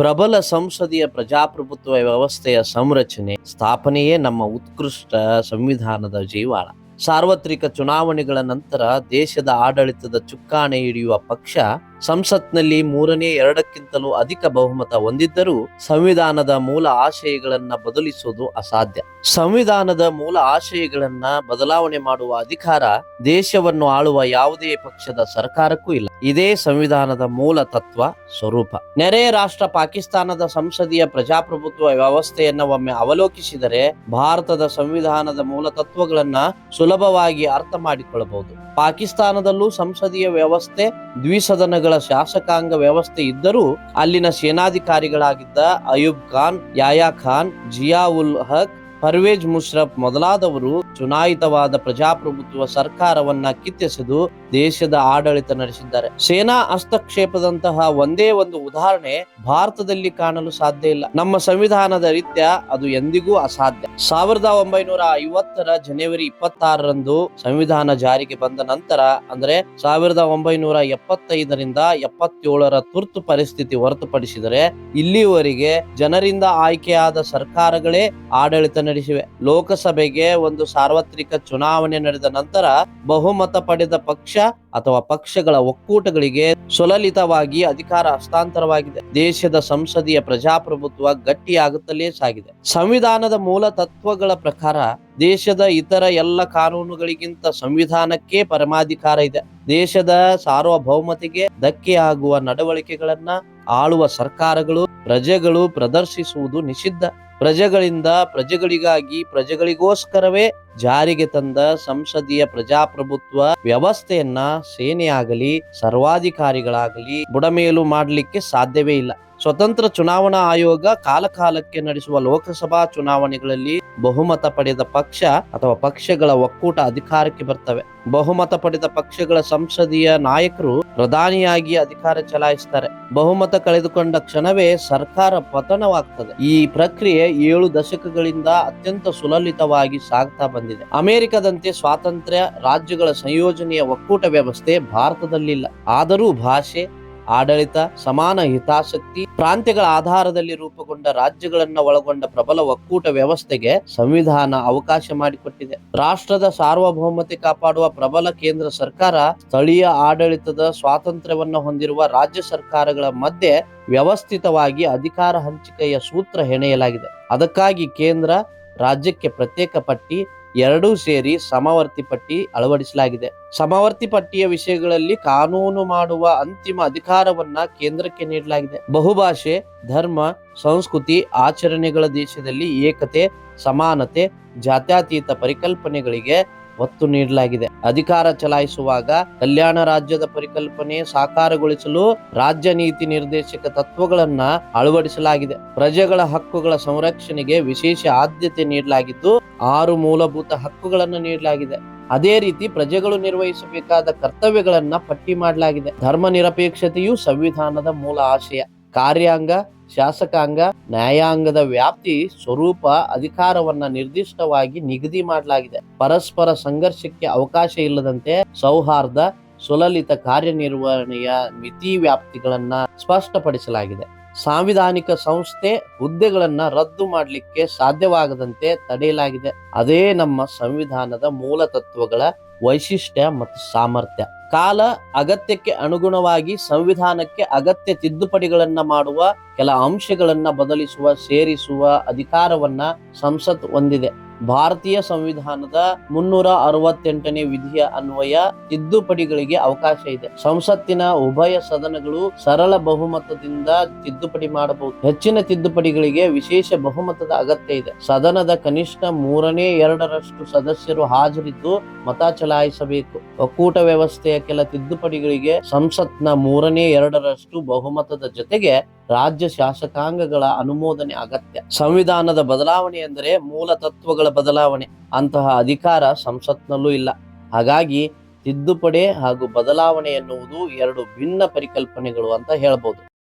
ಪ್ರಬಲ ಸಂಸದೀಯ ಪ್ರಜಾಪ್ರಭುತ್ವ ವ್ಯವಸ್ಥೆಯ ಸಂರಚನೆ, ಸ್ಥಾಪನೆಯೇ ನಮ್ಮ ಉತ್ಕೃಷ್ಟ ಸಂವಿಧಾನದ ಜೀವಾಳ. ಸಾರ್ವತ್ರಿಕ ಚುನಾವಣೆಗಳ ನಂತರ ದೇಶದ ಆಡಳಿತದ ಚುಕ್ಕಾಣೆ ಹಿಡಿಯುವ ಪಕ್ಷ ಸಂಸತ್ನಲ್ಲಿ ಮೂರನೇ, ಎರಡಕ್ಕಿಂತಲೂ ಅಧಿಕ ಬಹುಮತ ಹೊಂದಿದ್ದರೂ ಸಂವಿಧಾನದ ಮೂಲ ಆಶಯಗಳನ್ನ ಬದಲಿಸುವುದು ಅಸಾಧ್ಯ. ಸಂವಿಧಾನದ ಮೂಲ ಆಶಯಗಳನ್ನ ಬದಲಾವಣೆ ಮಾಡುವ ಅಧಿಕಾರ ದೇಶವನ್ನು ಆಳುವ ಯಾವುದೇ ಪಕ್ಷದ ಸರ್ಕಾರಕ್ಕೂ ಇಲ್ಲ. ಇದೇ ಸಂವಿಧಾನದ ಮೂಲ ತತ್ವ, ಸ್ವರೂಪ. ನೆರೆಯ ರಾಷ್ಟ್ರ ಪಾಕಿಸ್ತಾನದ ಸಂಸದೀಯ ಪ್ರಜಾಪ್ರಭುತ್ವ ವ್ಯವಸ್ಥೆಯನ್ನ ಒಮ್ಮೆ ಅವಲೋಕಿಸಿದರೆ ಭಾರತದ ಸಂವಿಧಾನದ ಮೂಲ ತತ್ವಗಳನ್ನ ಸುಲಭವಾಗಿ ಅರ್ಥ ಮಾಡಿಕೊಳ್ಳಬಹುದು ಪಾಕಿಸ್ತಾನದಲ್ಲೂ ಸಂಸದೀಯ ವ್ಯವಸ್ಥೆ ದ್ವಿಸದನಗಳ ಶಾಸಕಾಂಗ ವ್ಯವಸ್ಥೆ ಇದ್ದರೂ ಅಲ್ಲಿನ ಸೇನಾಧಿಕಾರಿಗಳಾಗಿದ್ದ ಅಯೂಬ್ ಖಾನ್ ಯಾಯಾ ಖಾನ್ ಜಿಯಾ ಉಲ್ ಹಕ್ ಪರ್ವೇಜ್ ಮುಷರಫ್ ಮೊದಲಾದವರು ಚುನಾಯಿತವಾದ ಪ್ರಜಾಪ್ರಭುತ್ವ ಸರ್ಕಾರವನ್ನ ಕಿತ್ತೆಸೆದು ದೇಶದ ಆಡಳಿತ ನಡೆಸಿದ್ದಾರೆ. ಸೇನಾ ಹಸ್ತಕ್ಷೇಪದಂತಹ ಒಂದೇ ಒಂದು ಉದಾಹರಣೆ ಭಾರತದಲ್ಲಿ ಕಾಣಲು ಸಾಧ್ಯ ಇಲ್ಲ. ನಮ್ಮ ಸಂವಿಧಾನದ ರೀತ್ಯ ಅದು ಎಂದಿಗೂ ಅಸಾಧ್ಯ. ಸಾವಿರದ ಒಂಬೈನೂರ ಐವತ್ತರ ಜನವರಿ ಇಪ್ಪತ್ತಾರರಂದು ಸಂವಿಧಾನ ಜಾರಿಗೆ ಬಂದ ನಂತರ, ಅಂದ್ರೆ ಸಾವಿರದ ಒಂಬೈನೂರ ಎಪ್ಪತ್ತೈದರಿಂದ ಎಪ್ಪತ್ತೇಳರ ತುರ್ತು ಪರಿಸ್ಥಿತಿ ಹೊರತುಪಡಿಸಿದರೆ ಇಲ್ಲಿಯವರೆಗೆ ಜನರಿಂದ ಆಯ್ಕೆಯಾದ ಸರ್ಕಾರಗಳೇ ಆಡಳಿತ ನಡೆಸಿವೆ. ಲೋಕಸಭೆಗೆ ಒಂದು ಸಾರ್ವತ್ರಿಕ ಚುನಾವಣೆ ನಡೆದ ನಂತರ ಬಹುಮತ ಪಡೆದ ಪಕ್ಷ ಅಥವಾ ಪಕ್ಷಗಳ ಒಕ್ಕೂಟಗಳಿಗೆ ಸುಲಲಿತವಾಗಿ ಅಧಿಕಾರ ಹಸ್ತಾಂತರವಾಗಿದೆ. ದೇಶದ ಸಂಸದೀಯ ಪ್ರಜಾಪ್ರಭುತ್ವ ಗಟ್ಟಿಯಾಗುತ್ತಲೇ ಸಾಗಿದೆ. ಸಂವಿಧಾನದ ಮೂಲ ತತ್ವಗಳ ಪ್ರಕಾರ ದೇಶದ ಇತರ ಎಲ್ಲ ಕಾನೂನುಗಳಿಗಿಂತ ಸಂವಿಧಾನಕ್ಕೆ ಪರಮಾಧಿಕಾರ ಇದೆ. ದೇಶದ ಸಾರ್ವಭೌಮತೆಗೆ ಧಕ್ಕೆಯಾಗುವ ನಡವಳಿಕೆಗಳನ್ನ ಆಳುವ ಸರ್ಕಾರಗಳು, ಪ್ರಜೆಗಳು ಪ್ರದರ್ಶಿಸುವುದು ನಿಷಿದ್ಧ. ಪ್ರಜೆಗಳಿಂದ ಪ್ರಜೆಗಳಿಗಾಗಿ ಪ್ರಜೆಗಳಿಗೋಸ್ಕರವೇ ಜಾರಿಗೆ ತಂದ ಸಂಸದೀಯ ಪ್ರಜಾಪ್ರಭುತ್ವ ವ್ಯವಸ್ಥೆಯನ್ನ ಸೇನೆಯಾಗಲಿ ಸರ್ವಾಧಿಕಾರಿಗಳಾಗಲಿ ಬುಡಮೇಲು ಮಾಡಲಿಕ್ಕೆ ಸಾಧ್ಯವೇ ಇಲ್ಲ. ಸ್ವತಂತ್ರ ಚುನಾವಣಾ ಆಯೋಗ ಕಾಲಕಾಲಕ್ಕೆ ನಡೆಸುವ ಲೋಕಸಭಾ ಚುನಾವಣೆಗಳಲ್ಲಿ ಬಹುಮತ ಪಡೆದ ಪಕ್ಷ ಅಥವಾ ಪಕ್ಷಗಳ ಒಕ್ಕೂಟ ಅಧಿಕಾರಕ್ಕೆ ಬರ್ತವೆ. ಬಹುಮತ ಪಡೆದ ಪಕ್ಷಗಳ ಸಂಸದೀಯ ನಾಯಕರು ಪ್ರಧಾನಿಯಾಗಿ ಅಧಿಕಾರ ಚಲಾಯಿಸ್ತಾರೆ. ಬಹುಮತ ಕಳೆದುಕೊಂಡ ಕ್ಷಣವೇ ಸರ್ಕಾರ ಪತನವಾಗ್ತದೆ. ಈ ಪ್ರಕ್ರಿಯೆ ಏಳು ದಶಕಗಳಿಂದ ಅತ್ಯಂತ ಸುಲಲಿತವಾಗಿ ಸಾಗ್ತಾ ಬಂದಿದೆ. ಅಮೆರಿಕದಂತೆ ಸ್ವಾತಂತ್ರ್ಯ ರಾಜ್ಯಗಳ ಸಂಯೋಜನೆಯ ಒಕ್ಕೂಟ ವ್ಯವಸ್ಥೆ ಭಾರತದಲ್ಲಿಲ್ಲ. ಆದರೂ ಭಾಷೆ ಆಡಳಿತ, ಸಮಾನ ಹಿತಾಸಕ್ತಿ, ಪ್ರಾಂತ್ಯಗಳ ಆಧಾರದಲ್ಲಿ ರೂಪುಗೊಂಡ ರಾಜ್ಯಗಳನ್ನ ಒಳಗೊಂಡ ಪ್ರಬಲ ಒಕ್ಕೂಟ ವ್ಯವಸ್ಥೆಗೆ ಸಂವಿಧಾನ ಅವಕಾಶ ಮಾಡಿಕೊಟ್ಟಿದೆ. ರಾಷ್ಟ್ರದ ಸಾರ್ವಭೌಮತೆ ಕಾಪಾಡುವ ಪ್ರಬಲ ಕೇಂದ್ರ ಸರ್ಕಾರ ಸ್ಥಳೀಯ ಆಡಳಿತದ ಸ್ವಾತಂತ್ರ್ಯವನ್ನು ಹೊಂದಿರುವ ರಾಜ್ಯ ಸರ್ಕಾರಗಳ ಮಧ್ಯೆ ವ್ಯವಸ್ಥಿತವಾಗಿ ಅಧಿಕಾರ ಹಂಚಿಕೆಯ ಸೂತ್ರ ಹೆಣೆಯಲಾಗಿದೆ. ಅದಕ್ಕಾಗಿ ಕೇಂದ್ರ ರಾಜ್ಯಕ್ಕೆ ಪ್ರತ್ಯೇಕ ಪಟ್ಟಿ ಎರಡೂ ಸೇರಿ ಸಮವರ್ತಿ ಪಟ್ಟಿ ಅಳವಡಿಸಲಾಗಿದೆ. ಸಮವರ್ತಿ ಪಟ್ಟಿಯ ವಿಷಯಗಳಲ್ಲಿ ಕಾನೂನು ಮಾಡುವ ಅಂತಿಮ ಅಧಿಕಾರವನ್ನ ಕೇಂದ್ರಕ್ಕೆ ನೀಡಲಾಗಿದೆ. ಬಹುಭಾಷೆ, ಧರ್ಮ, ಸಂಸ್ಕೃತಿ, ಆಚರಣೆಗಳ ದೇಶದಲ್ಲಿ ಏಕತೆ, ಸಮಾನತೆ, ಜಾತ್ಯತೀತ ಪರಿಕಲ್ಪನೆಗಳಿಗೆ ಒತ್ತು ನೀಡಲಾಗಿದೆ. ಅಧಿಕಾರ ಚಲಾಯಿಸುವಾಗ ಕಲ್ಯಾಣ ರಾಜ್ಯದ ಪರಿಕಲ್ಪನೆ ಸಾಕಾರಗೊಳಿಸಲು ರಾಜ್ಯ ನೀತಿ ನಿರ್ದೇಶಕ ತತ್ವಗಳನ್ನ ಅಳವಡಿಸಲಾಗಿದೆ. ಪ್ರಜೆಗಳ ಹಕ್ಕುಗಳ ಸಂರಕ್ಷಣೆಗೆ ವಿಶೇಷ ಆದ್ಯತೆ ನೀಡಲಾಗಿದ್ದು, ಆರು ಮೂಲಭೂತ ಹಕ್ಕುಗಳನ್ನು ನೀಡಲಾಗಿದೆ. ಅದೇ ರೀತಿ ಪ್ರಜೆಗಳು ನಿರ್ವಹಿಸಬೇಕಾದ ಕರ್ತವ್ಯಗಳನ್ನ ಪಟ್ಟಿ ಮಾಡಲಾಗಿದೆ. ಧರ್ಮ ನಿರಪೇಕ್ಷತೆಯು ಸಂವಿಧಾನದ ಮೂಲ ಆಶಯ. ಕಾರ್ಯಾಂಗ ಶಾಸಕಾಂಗ ನ್ಯಾಯಾಂಗದ ವ್ಯಾಪ್ತಿ ಸ್ವರೂಪ ಅಧಿಕಾರವನ್ನ ನಿರ್ದಿಷ್ಟವಾಗಿ ನಿಗದಿ ಮಾಡಲಾಗಿದೆ. ಪರಸ್ಪರ ಸಂಘರ್ಷಕ್ಕೆ ಅವಕಾಶ ಇಲ್ಲದಂತೆ ಸೌಹಾರ್ದ, ಸುಲಲಿತ ಕಾರ್ಯನಿರ್ವಹಣೆಯ ಮಿತಿ ವ್ಯಾಪ್ತಿಗಳನ್ನ ಸ್ಪಷ್ಟಪಡಿಸಲಾಗಿದೆ. ಸಾಂವಿಧಾನಿಕ ಸಂಸ್ಥೆ ಹುದ್ದೆಗಳನ್ನ ರದ್ದು ಮಾಡಲಿಕ್ಕೆ ಸಾಧ್ಯವಾಗದಂತೆ ತಡೆಯಲಾಗಿದೆ. ಅದೇ ನಮ್ಮ ಸಂವಿಧಾನದ ಮೂಲ ತತ್ವಗಳ ವೈಶಿಷ್ಟ್ಯ ಮತ್ತು ಸಾಮರ್ಥ್ಯ. ಕಾಲ ಅಗತ್ಯಕ್ಕೆ ಅನುಗುಣವಾಗಿ ಸಂವಿಧಾನಕ್ಕೆ ಅಗತ್ಯ ತಿದ್ದುಪಡಿಗಳನ್ನ ಮಾಡುವ, ಕೆಲ ಅಂಶಗಳನ್ನ ಬದಲಿಸುವ, ಸೇರಿಸುವ ಅಧಿಕಾರವನ್ನ ಸಂಸತ್ ಹೊಂದಿದೆ. ಭಾರತೀಯ ಸಂವಿಧಾನದ ಮುನ್ನೂರ ಅರವತ್ತೆಂಟನೇ ವಿಧಿಯ ಅನ್ವಯ ತಿದ್ದುಪಡಿಗಳಿಗೆ ಅವಕಾಶ ಇದೆ. ಸಂಸತ್ತಿನ ಉಭಯ ಸದನಗಳು ಸರಳ ಬಹುಮತದಿಂದ ತಿದ್ದುಪಡಿ ಮಾಡಬಹುದು. ಹೆಚ್ಚಿನ ತಿದ್ದುಪಡಿಗಳಿಗೆ ವಿಶೇಷ ಬಹುಮತದ ಅಗತ್ಯ ಇದೆ. ಸದನದ ಕನಿಷ್ಠ ಮೂರನೇ ಎರಡರಷ್ಟು ಸದಸ್ಯರು ಹಾಜರಿದ್ದು ಮತ ಚಲಾಯಿಸಬೇಕು. ಒಕ್ಕೂಟ ವ್ಯವಸ್ಥೆಯ ಕೆಲ ತಿದ್ದುಪಡಿಗಳಿಗೆ ಸಂಸತ್ನ ಮೂರನೇ ಎರಡರಷ್ಟು ಬಹುಮತದ ಜೊತೆಗೆ ರಾಜ್ಯ ಶಾಸಕಾಂಗಗಳ ಅನುಮೋದನೆ ಅಗತ್ಯ. ಸಂವಿಧಾನದ ಬದಲಾವಣೆ ಎಂದರೆ ಮೂಲ ತತ್ವಗಳ ಬದಲಾವಣೆ. ಅಂತಹ ಅಧಿಕಾರ ಸಂಸತ್ನಲ್ಲೂ ಇಲ್ಲ. ಹಾಗಾಗಿ ತಿದ್ದುಪಡಿ ಹಾಗೂ ಬದಲಾವಣೆ ಎನ್ನುವುದು ಎರಡು ಭಿನ್ನ ಪರಿಕಲ್ಪನೆಗಳು ಅಂತ ಹೇಳ್ಬೋದು.